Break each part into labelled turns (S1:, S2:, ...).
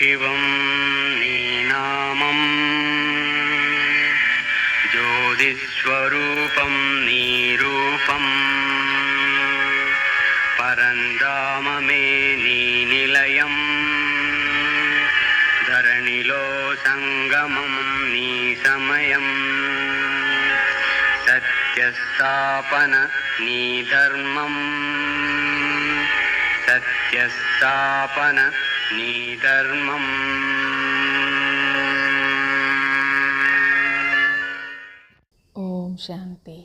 S1: శివం నీ నామం జ్యోతిస్వరూపం నీ రూపం పరంధామమే నీ నిలయం ధరణిలో సంగమం నీ సమయం సత్యస్థాపన నీ ధర్మం.
S2: ఓం శాంతి.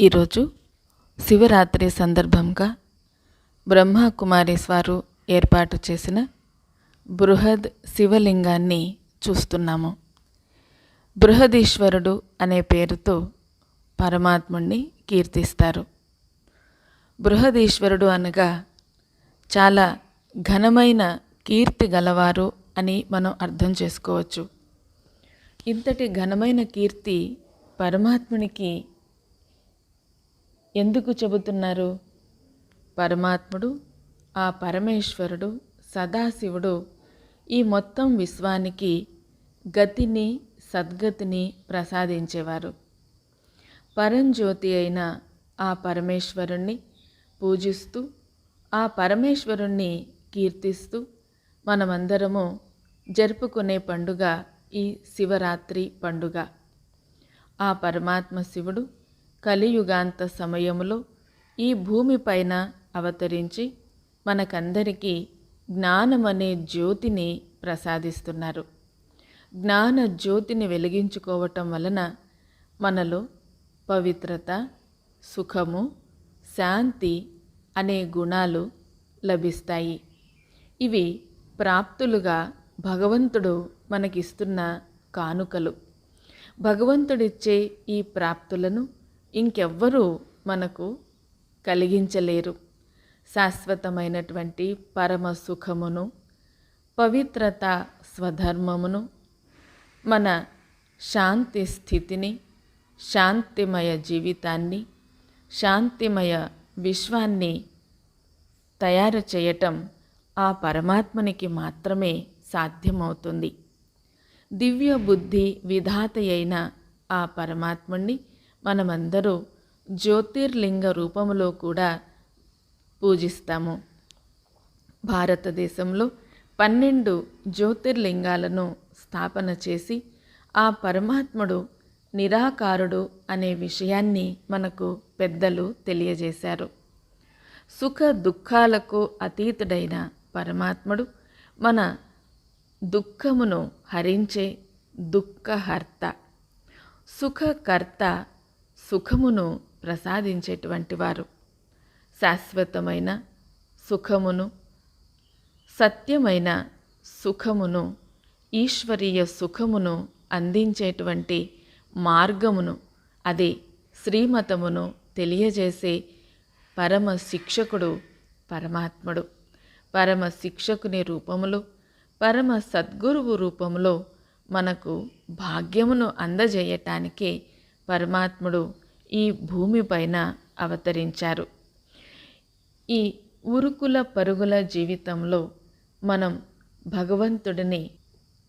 S2: ఈరోజు శివరాత్రి సందర్భంగా బ్రహ్మకుమారీస్ వారు ఏర్పాటు చేసిన బృహద్ శివలింగాన్ని చూస్తున్నాము. బృహదీశ్వరుడు అనే పేరుతో పరమాత్ముణ్ణి కీర్తిస్తారు. బృహదీశ్వరుడు అనగా చాలా ఘనమైన కీర్తి గలవారు అని మనం అర్థం చేసుకోవచ్చు. ఇంతటి ఘనమైన కీర్తి పరమాత్మునికి ఎందుకు చెబుతున్నారు? పరమాత్ముడు ఆ పరమేశ్వరుడు సదాశివుడు ఈ మొత్తం విశ్వానికి గతిని సద్గతిని ప్రసాదించేవారు. పరంజ్యోతి అయిన ఆ పరమేశ్వరుణ్ణి పూజిస్తూ ఆ పరమేశ్వరుణ్ణి కీర్తిస్తూ మనమందరము జరుపుకునే పండుగ ఈ శివరాత్రి పండుగ. ఆ పరమాత్మ శివుడు కలియుగాంత సమయములో ఈ భూమిపైన అవతరించి మనకందరికీ జ్ఞానమనే జ్యోతిని ప్రసాదిస్తున్నారు. జ్ఞాన జ్యోతిని వెలిగించుకోవటం వలన మనలో పవిత్రత సుఖము శాంతి అనే గుణాలు లభిస్తాయి. ఇవి ప్రాప్తులుగా భగవంతుడు మనకిస్తున్న కానుకలు. భగవంతుడిచ్చే ఈ ప్రాప్తులను ఇంకెవ్వరూ మనకు కలిగించలేరు. శాశ్వతమైనటువంటి పరమ సుఖమును పవిత్రత స్వధర్మమును మన శాంతి స్థితిని శాంతిమయ జీవితాన్ని శాంతిమయ విశ్వాన్ని తయారు చేయటం ఆ పరమాత్మనికి మాత్రమే సాధ్యమవుతుంది. దివ్య బుద్ధి విధాత అయిన ఆ పరమాత్ముణ్ణి మనమందరూ జ్యోతిర్లింగ రూపములో కూడా పూజిస్తాము. భారతదేశంలో పన్నెండు జ్యోతిర్లింగాలను స్థాపన చేసి ఆ పరమాత్ముడు నిరాకారుడు అనే విషయాన్ని మనకు పెద్దలు తెలియజేశారు. సుఖ దుఃఖాలకు అతీతుడైన పరమాత్ముడు మన దుఃఖమును హరించే దుఃఖహర్త సుఖకర్త సుఖమును ప్రసాదించేటువంటి వారు. శాశ్వతమైన సుఖమును సత్యమైన సుఖమును ఈశ్వరీయ సుఖమును అందించేటువంటి మార్గమును అది శ్రీమతమును తెలియజేసే పరమ శిక్షకుడు పరమాత్ముడు. పరమ శిక్షకుని రూపములో పరమ సద్గురువు రూపంలో మనకు భాగ్యమును అందజేయటానికే పరమాత్ముడు ఈ భూమిపైన అవతరించారు. ఈ ఉరుకుల పరుగుల జీవితంలో మనం భగవంతుడిని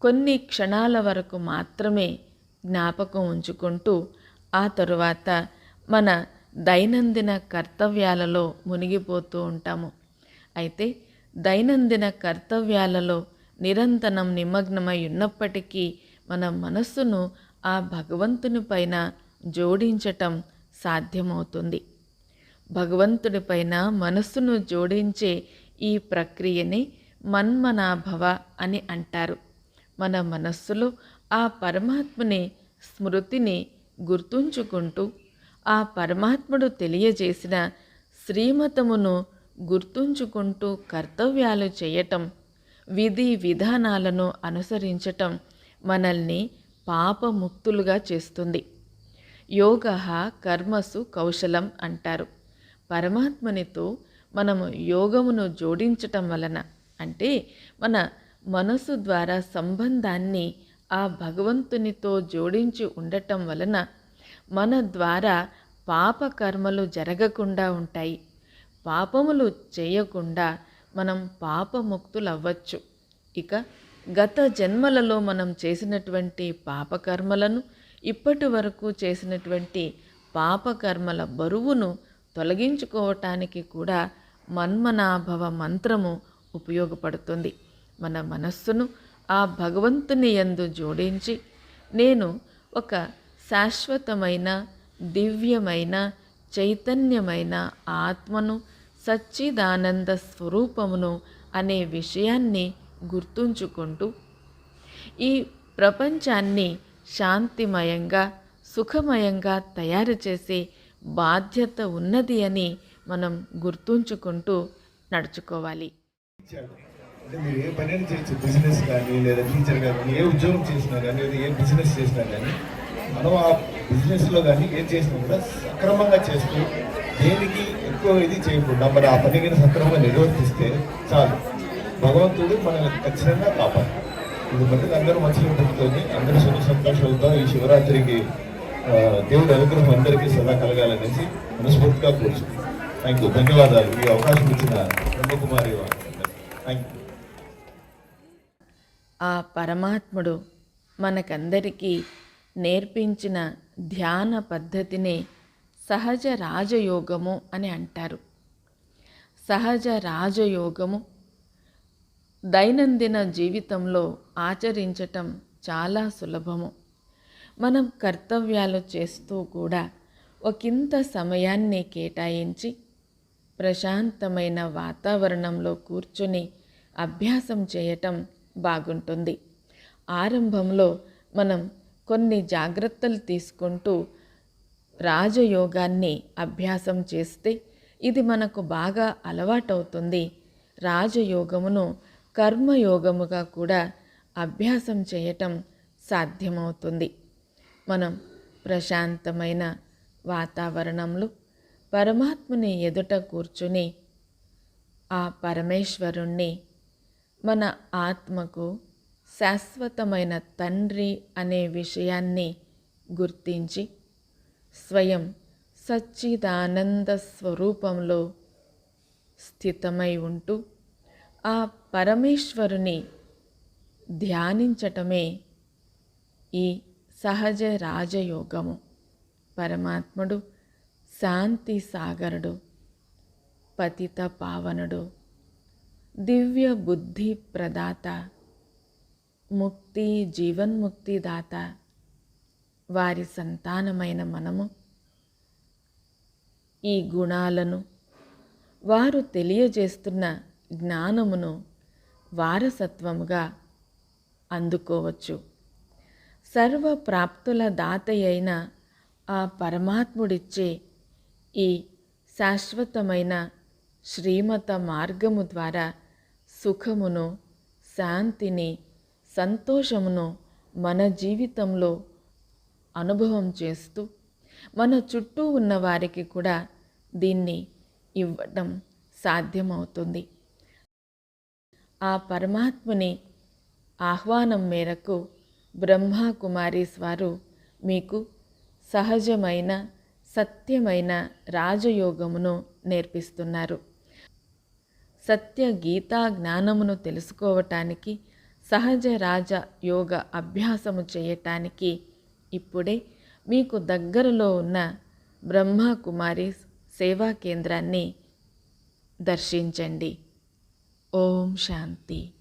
S2: కొన్ని క్షణాల వరకు మాత్రమే జ్ఞాపకం ఉంచుకుంటూ ఆ తరువాత మన దైనందిన కర్తవ్యాలలో మునిగిపోతూ ఉంటాము. అయితే దైనందిన కర్తవ్యాలలో నిరంతరం నిమగ్నమై ఉన్నప్పటికీ మన మనస్సును ఆ భగవంతుని పైన జోడించటం సాధ్యమవుతుంది. భగవంతుడిపైన మనస్సును జోడించే ఈ ప్రక్రియని మన్మనాభవ అని అంటారు. మన మనస్సులో ఆ పరమాత్మని స్మృతిని గుర్తుంచుకుంటూ ఆ పరమాత్ముడు తెలియజేసిన శ్రీమతమును గుర్తుంచుకుంటూ కర్తవ్యాలు చేయటం విధి విధానాలను అనుసరించటం మనల్ని పాపముక్తులుగా చేస్తుంది. యోగ కర్మసు కౌశలం అంటారు. పరమాత్మనితో మనము యోగమును జోడించటం వలన అంటే మన మనసు ద్వారా సంబంధాన్ని ఆ భగవంతునితో జోడించి ఉండటం వలన మన ద్వారా పాపకర్మలు జరగకుండా ఉంటాయి. పాపములు చేయకుండా మనం పాపముక్తులవ్వచ్చు. ఇక గత జన్మలలో మనం చేసినటువంటి పాపకర్మలను ఇప్పటి వరకు చేసినటువంటి పాపకర్మల బరువును తొలగించుకోవటానికి కూడా మన్మనాభవ మంత్రము ఉపయోగపడుతుంది. మన మనస్సును ఆ భగవంతుని యందు జోడించి నేను ఒక శాశ్వతమైన దివ్యమైన చైతన్యమైన ఆత్మను సచ్చిదానంద స్వరూపమును అనే విషయాన్ని గుర్తుంచుకుంటూ ఈ ప్రపంచాన్ని శాంతిమయంగా సుఖమయంగా తయారు చేసే బాధ్యత ఉన్నది అని మనం గుర్తుంచుకుంటూ నడుచుకోవాలి.
S3: మీరు ఏ పని చేయొచ్చు? బిజినెస్ కానీ లేదా టీచర్ కానీ ఏ ఉద్యోగం చేసినా కానీ లేదా ఏ బిజినెస్ చేసినా కానీ మనం ఆ బిజినెస్లో కానీ ఏం చేసినా కూడా సక్రమంగా చేస్తూ దేనికి ఎక్కువ ఇది చేయకుండా మరి ఆ పని కానీ సక్రమంగా నిర్వర్తిస్తే చాలు. భగవంతుడు మనల్ని ఖచ్చితంగా కాపాడు. ఇది మటుకు అందరూ మనసులో పెట్టుకొని అందరూ సుఖ సంతోషాలతో ఈ శివరాత్రికి దేవుడు అనుగ్రహం అందరికీ సదా కలగాలనేసి మనస్ఫూర్తిగా కోరుచున్నాను. థ్యాంక్ యూ ధన్యవాదాలు. ఈ అవకాశం ఇచ్చిన బ్రహ్మకుమారి థ్యాంక్ యూ
S2: ఆ పరమాత్ముడు మనకందరికీ నేర్పించిన ధ్యాన పద్ధతినే సహజ రాజయోగము అని అంటారు. సహజ రాజయోగము దైనందిన జీవితంలో ఆచరించటం చాలా సులభము. మనం కర్తవ్యాలు చేస్తూ కూడా ఒకంత సమయాన్ని కేటాయించి ప్రశాంతమైన వాతావరణంలో కూర్చొని అభ్యాసం చేయటం బాగుంటుంది. ఆరంభంలో మనం కొన్ని జాగ్రత్తలు తీసుకుంటూ రాజయోగాన్ని అభ్యాసం చేస్తే ఇది మనకు బాగా అలవాటవుతుంది. రాజయోగమును కర్మయోగముగా కూడా అభ్యాసం చేయటం సాధ్యమవుతుంది. మనం ప్రశాంతమైన వాతావరణంలో పరమాత్మని ఎదుట కూర్చుని ఆ పరమేశ్వరుణ్ణి మన ఆత్మకు శాశ్వతమైన తండ్రి అనే విషయాన్ని గుర్తించి స్వయం సచ్చిదానంద స్వరూపంలో స్థితమై ఉంటూ ఆ పరమేశ్వరుని ధ్యానించటమే ఈ సహజ రాజయోగము. పరమాత్ముడు శాంతి సాగరుడు పతిత పావనుడు దివ్య బుద్ధి ప్రదాత ముక్తి జీవన్ముక్తిదాత వారి సంతానమైన మనము. ఈ గుణాలను వారు తెలియజేస్తున్న జ్ఞానమును వారసత్వముగా అందుకోవచ్చు. సర్వ ప్రాప్తుల దాతయైన ఆ పరమాత్ముడిచ్చే ఈ శాశ్వతమైన శ్రీమత మార్గము ద్వారా సుఖమును శాంతిని సంతోషమును మన జీవితంలో అనుభవం చేస్తూ మన చుట్టూ ఉన్న వారికి కూడా దీన్ని ఇవ్వటం సాధ్యమవుతుంది. ఆ పరమాత్ముని ఆహ్వానం మేరకు బ్రహ్మా కుమారీస్ వారు మీకు సహజమైన సత్యమైన రాజయోగమును నేర్పిస్తున్నారు. సత్య గీతా జ్ఞానమును తెలుసుకోవటానికి సహజ రాజ యోగ అభ్యాసము చేయటానికి ఇప్పుడే మీకు దగ్గరలో ఉన్న బ్రహ్మకుమారి సేవా కేంద్రాన్ని దర్శించండి. ఓం శాంతి.